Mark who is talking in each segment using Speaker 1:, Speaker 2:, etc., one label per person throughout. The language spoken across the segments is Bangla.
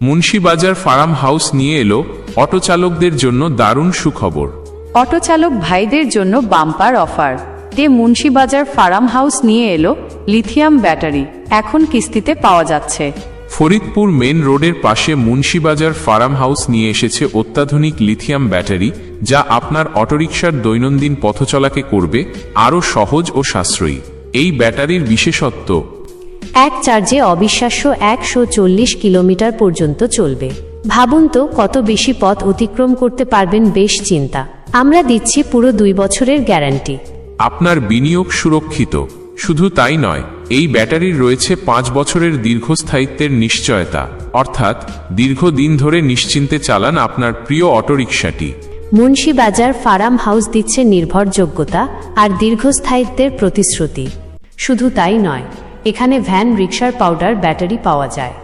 Speaker 1: মুন্সিবাজার ফার্ম হাউস নিয়ে এলো অটো চালকদের জন্য দারুণ সুখবর।
Speaker 2: অটো চালক ভাইদের জন্য বাম্পার অফার। তে মুন্সিবাজার ফার্ম হাউস নিয়ে এলো লিথিয়াম ব্যাটারি। এখন কিস্তিতে পাওয়া যাচ্ছে।
Speaker 1: ফরিদপুর মেন রোডের পাশে মুন্সিবাজার ফার্ম হাউস নিয়ে এসেছে অত্যাধুনিক লিথিয়াম ব্যাটারি যা আপনার অটোরিকশার দৈনন্দিন পথচলাকে করবে আরও সহজ ও সাশ্রয়ী। এই ব্যাটারির বিশেষত্ব
Speaker 3: এক চার্জে অবিশ্বাস্য একশো চল্লিশ কিলোমিটার পর্যন্ত চলবে। ভাবুন তো কত বেশি পথ অতিক্রম করতে পারবেন বেশ চিন্তা। আমরা দিচ্ছি পুরো দুই বছরের গ্যারান্টি।
Speaker 1: আপনার বিনিয়োগ সুরক্ষিত। শুধু তাই নয় এই ব্যাটারির রয়েছে পাঁচ বছরের দীর্ঘস্থায়িত্বের নিশ্চয়তা। অর্থাৎ দীর্ঘদিন ধরে নিশ্চিন্তে চালান আপনার প্রিয় অটোরিকশাটি।
Speaker 3: মুন্সিবাজার ফার্ম হাউস দিচ্ছে নির্ভরযোগ্যতা আর দীর্ঘস্থায়িত্বের প্রতিশ্রুতি। শুধু তাই নয় এখানে ভ্যান রিক্সার পাউডার ব্যাটারি পাওয়া যায়।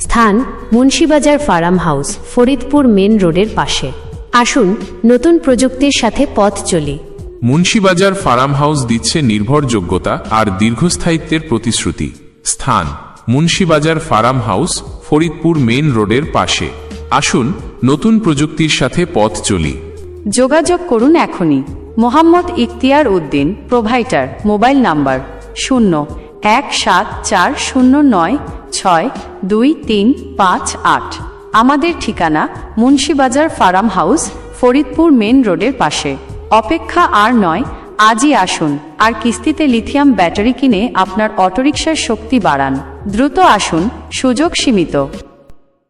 Speaker 3: স্থান Munshibazar farm house Faridpur main রোডের পাশে। আসুন নতুন প্রযুক্তির সাথে পথ চলি।
Speaker 1: মুন্সিবাজার ফার্ম হাউস দিচ্ছে নির্ভরযোগ্যতা আর দীর্ঘস্থায়িত্বের প্রতিশ্রুতি। স্থান Munshibazar farm house Faridpur main রোডের পাশে। আসুন নতুন প্রযুক্তির সাথে পথ চলি।
Speaker 2: যোগাযোগ করুন এখনই। Mohammad Ikhtiar Uddin proprietor mobile number শূন্য এক সাত চার শূন্য নয় ছয় দুই তিন পাঁচ আট। আমাদের ঠিকানা Munshibazar farm house, Faridpur main রোডের পাশে। অপেক্ষা আর নয়, আজই আসুন। আর কিস্তিতে লিথিয়াম ব্যাটারি কিনে আপনার অটোরিকশার শক্তি বাড়ান। দ্রুত আসুন, সুযোগ সীমিত।